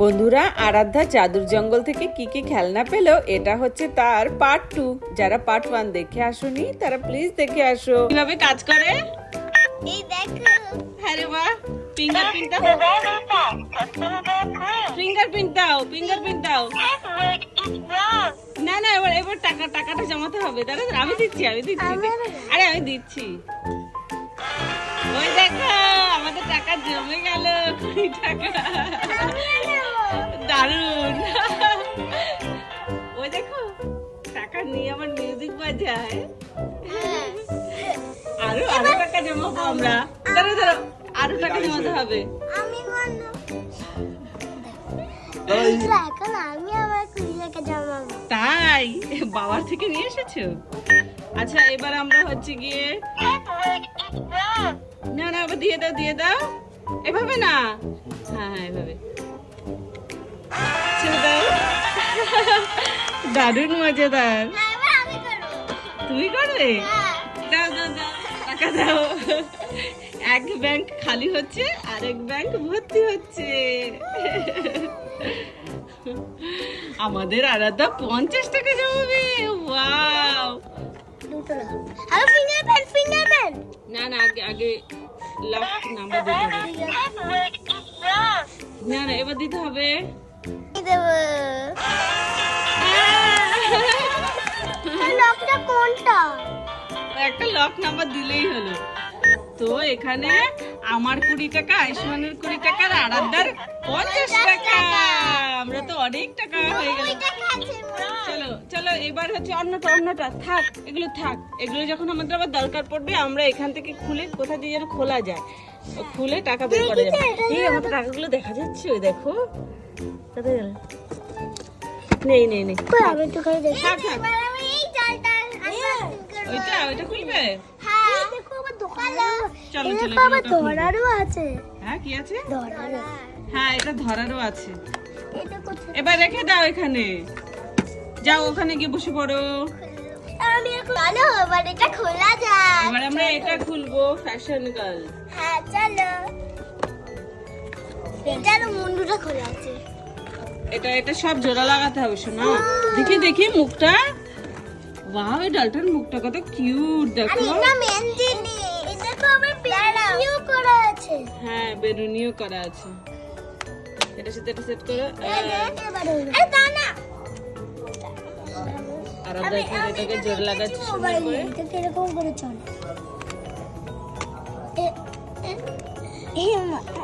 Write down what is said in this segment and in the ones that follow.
বন্ধুরা আরাধ্যা জাদুর জঙ্গল থেকে কি কি খেলনা পেল এটা হচ্ছে তার পার্ট টু যারা পার্ট ওয়ান দেখে আসোনি তারা প্লিজ দেখে আসো। কীভাবে কাজ করে? এই দেখো। হ্যাঁ রে বাহ ফিঙ্গারপ্রিন্ট দাও। ফিঙ্গারপ্রিন্ট দাও ফিঙ্গারপ্রিন্ট দাও। না না এবার এবার টাকা টাকাটা জমাতে হবে। দাদা আমি দিচ্ছি আমি দিচ্ছি। আরে আমি দিচ্ছি। ওই দেখো। জমে গেল। কুড়ি টাকা দারুণ ওই দেখো টাকা নিয়ে আমার মিউজিক বাজায়। আরও আরও টাকা জমাবো আমরা। ধরো ধরো আরও টাকা জমাতে হবে। আমি এখন আমি আমার কুড়ি টাকা জমাবো। তাই? বাবার থেকে নিয়ে এসেছ? আচ্ছা এবার আমরা হচ্ছে গিয়ে না না আবার দিয়ে দাও দিয়ে দাও। এভাবে না? হ্যাঁ হ্যাঁ এভাবে। ছেড়ে দাও। দারুণ মজাদার। হ্যাঁ, তুমি করবে? হ্যাঁ। দাও দাও দাও টাকা দাও। এক ব্যাংক খালি হচ্ছে আরেক ব্যাংক ভর্তি হচ্ছে। আমাদের আলাদা পঞ্চাশ টাকা জমাবে। ওয়াও। না না আগে আগে লক নাম্বার দিতে হবে। না না এবার দিতে হবে। লকটা কোনটা? একটা লক নাম্বার দিলেই হলো। তো এখানে আমার কুড়ি টাকা আয়ুষ্মানের কুড়ি টাকা আর আরাধ্যার পঞ্চাশ টাকা। আমরা তো অনেক টাকা হয়ে গেল চলো চলো এবার হচ্ছে অন্যটা অন্যটা থাক এগুলো থাক। এগুলো যখন আমাদের আবার দরকার পড়বে আমরা এখান থেকে খুলে কোথা দিয়ে যেন খোলা যায় খুলে টাকা বের করা যাবে। এই আমার টাকাগুলো দেখা যাচ্ছে ওই দেখো। কোথায় গেল? নেই নেই নেই। থাক থাক। ওইটা ওইটা খুলবে হ্যাঁ দেখো আবার দোকানও চলো, চলো, খুলবো। ধরারও আছে। হ্যাঁ কি আছে? ধরারও হ্যাঁ এটা ধরারও আছে। এবার রেখে দাও এখানে। যাও ওখানে গিয়ে বসে পড়ো। আমি এখন চলো এবার এটা খোলা যায় এবার আমরা এটা খুলবো ফ্যাশন গার্ল হ্যাঁ চলো। এটার মুন্ডুটা খোলা আছে। এটা এটা সব জোড়া লাগাতে হবে শোনা। দেখি দেখি মুখটা। বাহ এই ডালটার মুখটা কত কিউট দেখো। এটা তো আমার করা আছে। হ্যাঁ বেরুনিও করা আছে। এটা সাথে এটা সেট করো। আরে না আর আমরা এখানে এটাকে জোর লাগাচ্ছি সুন্দর করে। চলে।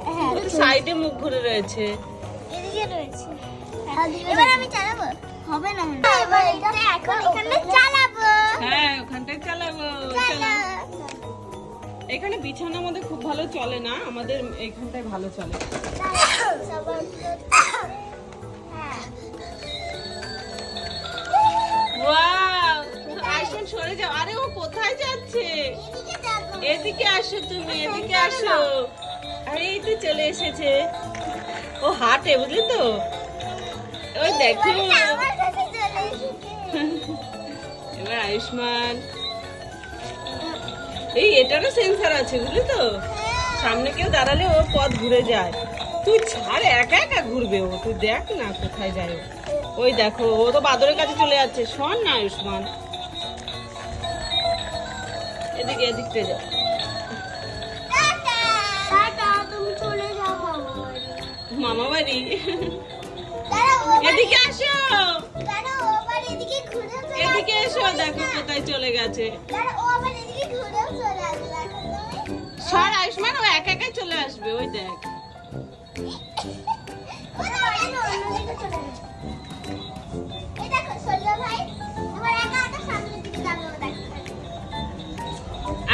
হ্যাঁ সাইডে মুখ ঘুরে রয়েছে। এদিকে রয়েছে। এবার আমি চালাবো? হবে না। এবার এটা এখন এখানে এখানে বিছানা আমাদের খুব ভালো চলে না? আমাদের এইখানটায় ভালো চলে। সরে যাও। আরে ও কোথায় যাচ্ছে? এদিকে আসো তুমি এদিকে আসো। আরে এই তো চলে এসেছে। ও হাটে বুঝলি তো? ওই দেখো। এবার আয়ুষ্মান। এই এটারও সেন্সার আছে বুঝলি তো? সামনে কেউ দাঁড়ালে ও পথ ঘুরে যায়। তুই ছাড় একা একা ঘুরবে ও। তুই দেখ না কোথায় যায় ও। ওই দেখো ও তো বাদরের কাছে চলে যাচ্ছে। শোন না আয়ুষ্মান। এদিকে এদিকতে যা। মামা বাড়ি এদিকে আসো। দেখো কোথায় চলে গেছে। সর আয়ুষ্মান ও একা একাই চলে আসবে ওই দেখ।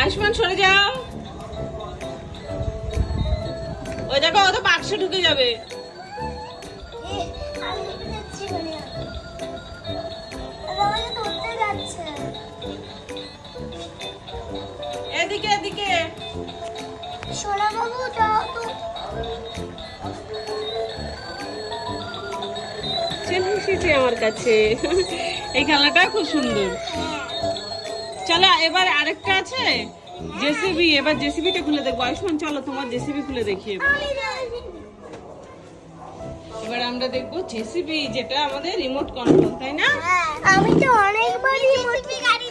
আয়ুষ্মান সরে যাও। ওই দেখো ও তো বাক্সে ঢুকে যাবে। এদিকে এদিকে। সোনা বাবু যাও তো। চলে এসেছে আমার কাছে। এই খেলাটা খুব সুন্দর। চলো এবার আরেকটা আছে? জেসিবি এবার জেসিবিটা খুলে দেখব। আয়ুষ্মান চলো তোমার জেসিবি খুলে দেখি এবার। আমরা দেখব জেসিবি যেটা আমাদের রিমোট কন্ট্রোল তাই না? আমি তো অনেকবারই রিমোট গাড়ি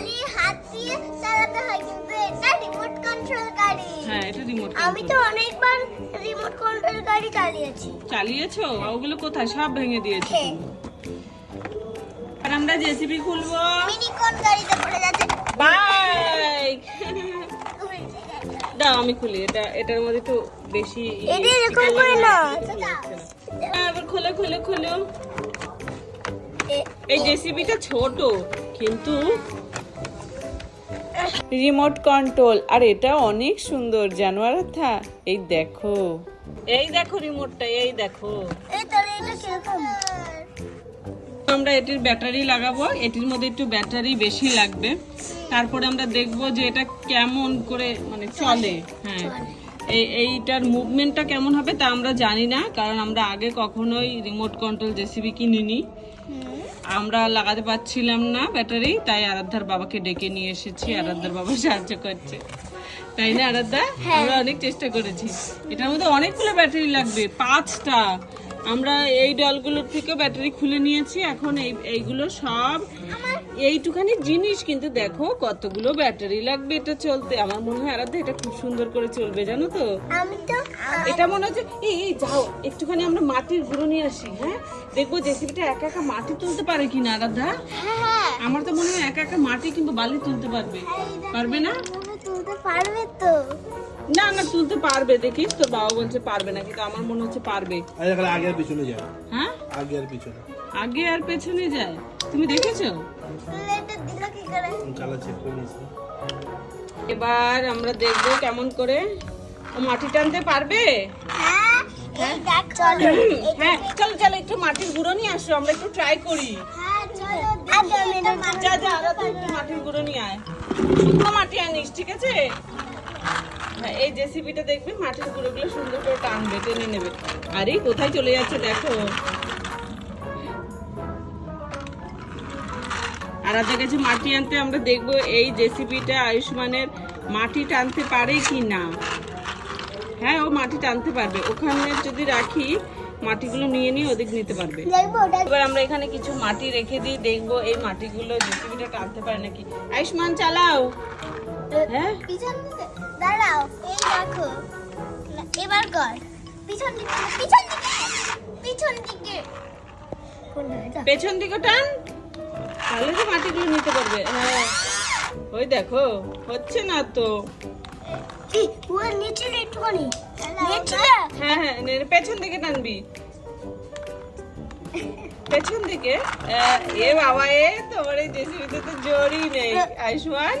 খালি হাত দিয়ে চালাতে হয়। কিন্তু এটা রিমোট কন্ট্রোল গাড়ি। হ্যাঁ এটা রিমোট আমি তো অনেকবার রিমোট কন্ট্রোল গাড়ি চালিয়েছি। চালিয়েছো? ওগুলো কোথায়? সব ভেঙে দিয়েছ। হ্যাঁ। আর আমরা জেসিবি খুলবো। মিনি কোন গাড়িতে পড়ে যাচ্ছে? বাইক। দাও আমি খুলি। এটা এটার মধ্যে একটু বেশি এটা এরকম করে না। হ্যাঁ, খুলে খুলে খুলে। এ- এই জেসিবিটা ছোট কিন্তু রিমোট কন্ট্রোল আর এটা অনেক সুন্দর জানোয়ার থা এই দেখো। এই দেখো রিমোটটা এই দেখো। আমরা এটির ব্যাটারি লাগাবো। এটির মধ্যে একটু ব্যাটারি বেশি লাগবে। তারপরে আমরা দেখব যে এটা কেমন করে মানে চলে। হ্যাঁ। এই, এইটার মুভমেন্টটা কেমন হবে তা আমরা জানি না, কারণ আমরা আগে কখনোই রিমোট কন্ট্রোল জেসিবি কিনিনি। আমরা লাগাতে পারছিলাম না ব্যাটারি তাই আরাধ্যার বাবাকে ডেকে নিয়ে এসেছি। আরাধ্যার বাবা সাহায্য করছে। তাই না আরাধ্যা? আমরা অনেক চেষ্টা করেছি। এটার মধ্যে অনেকগুলো ব্যাটারি লাগবে পাঁচটা। আমরা এই ডলগুলোর থেকে ব্যাটারি খুলে নিয়েছি। এখন এই এইগুলো সব এইটুখানি জিনিস কিন্তু দেখো কতগুলো ব্যাটারি লাগবে এটা চলতে। আমার মনে হয় আরাধ্যা এটা খুব সুন্দর করে চলবে জানো তো? আমি তো এটা মনে হচ্ছে এই এই যাও একটুখানি আমরা মাটির গুঁড়ো নিয়ে আসি হ্যাঁ? দেখব জেসিবিটা একা একা মাটি তুলতে পারে কি না আরাধ্যা? হ্যাঁ। আমার তো মনে হয় একা একা মাটি কিংবা বালি তুলতে পারবে। পারবে না? তুলতে পারবে তো। না না তুলতে পারবে দেখিস তোর বাবা বলছে পারবে না কিন্তু আমার মনে হচ্ছে পারবে। আগে আর পিছনে যায় হ্যাঁ? আগে আর পিছনে। আগে আর পেছনে যায়। তুমি দেখেছ? এবার আমরা দেখব কেমন করে মাটি টানতে পারবে? হ্যাঁ চলো চলো, একটু মাটির গুঁড়ো নিয়ে আসো, আমরা একটু ট্রাই করি। একটু মাটির গুঁড়ো নিয়ে আয়। শুকনো মাটি আনিস, ঠিক আছে? হ্যাঁ এই জেসিবিটা দেখবি, মাটির গুঁড়োগুলো সুন্দর করে টানবে, টেনে নেবে। আরে, কোথায় চলে যাচ্ছে দেখো। আর আদের কাছে মাটি আনতে আমরা দেখব এই জেসিবিটা আয়ুষ্মানের মাটি টানতে পারে কি না হ্যাঁ ও মাটি টানতে পারবে। ওখানে যদি রাখি মাটিগুলো নিয়ে নিয়ে ওদিক নিতে পারবে। এবার আমরা এখানে কিছু মাটি রেখে দিই দেখব এই মাটিগুলো জেসিবিটা টানতে পারে নাকি। আয়ুষ্মান চালাও। হ্যাঁ? দাঁড়াও এই দেখো। এবার কর। পিছন দিকে পিছন দিকে পিছন দিকে। পেছন দিকে টান। তাহলে তো মাটিগুলো নিতে পারবে। হ্যাঁ। ওই দেখো হচ্ছে না তো। হ্যাঁ হ্যাঁ পেছন দিকে টানবি। পেছন দিকে? এ বাবা এ তোমার এই জেসিবিতে তো জোরই নেই আয়ুষ্মান।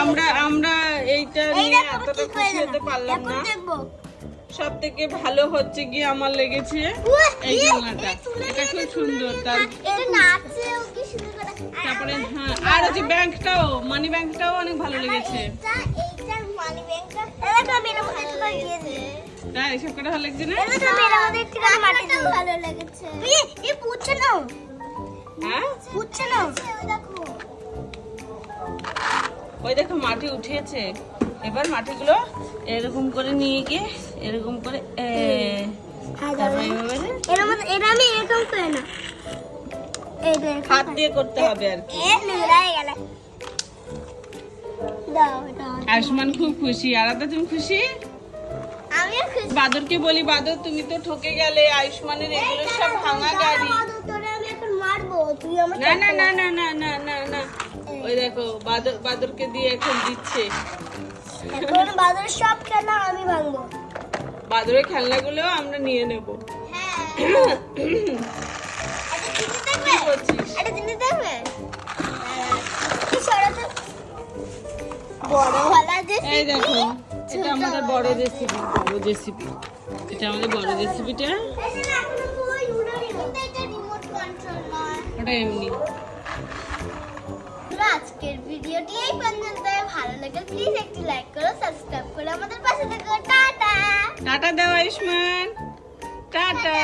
আমার আমরা এইটা নিয়ে এতটা খুশি হতে পারলাম না। সব থেকে ভালো হচ্ছে গিয়ে আমার লেগেছে এই এটা খুব সুন্দর তারপরে হ্যাঁ আর হচ্ছে ব্যাংকটাও মানি ব্যাংকটাও অনেক ভালো লেগেছে। না না? হ্যাঁ? না ওই মাটি উঠিয়েছে এবার মাটিগুলো এরকম করে নিয়ে গিয়ে এরকম করে এটা আমি এরকম না। হাত দিয়ে করতে হবে আর কি। আয়ুষ্মান খুব খুশি। তুমি খুশি? বাদরকে বলি বাদর তুমি তো ঠকে গেলে আয়ুষ্মানের এগুলো সব ভাঙা গাড়ি। না না না না না না না না। ওই দেখো বাদর বাদরকে দিয়ে এখন দিচ্ছে। এখন বাজারে সব খেলা আমি ভাঙবো। বাদরের খেলনাগুলো আমরা নিয়ে নেব। হ্যাঁ। সরাতে বড়। এই দেখো এটা আমাদের বড় রেসিপি বড় রেসিপি এটা আমাদের বড় রেসিপিটা ওটা এমনি। আজকের ভিডিওটি এই পর্যন্ত ভালো লাগে প্লিজ একটি লাইক করো সাবস্ক্রাইব করো। আমাদের পাশে থাকো। টাটা। টাটা দাও আয়ুষ্মান। টাটা।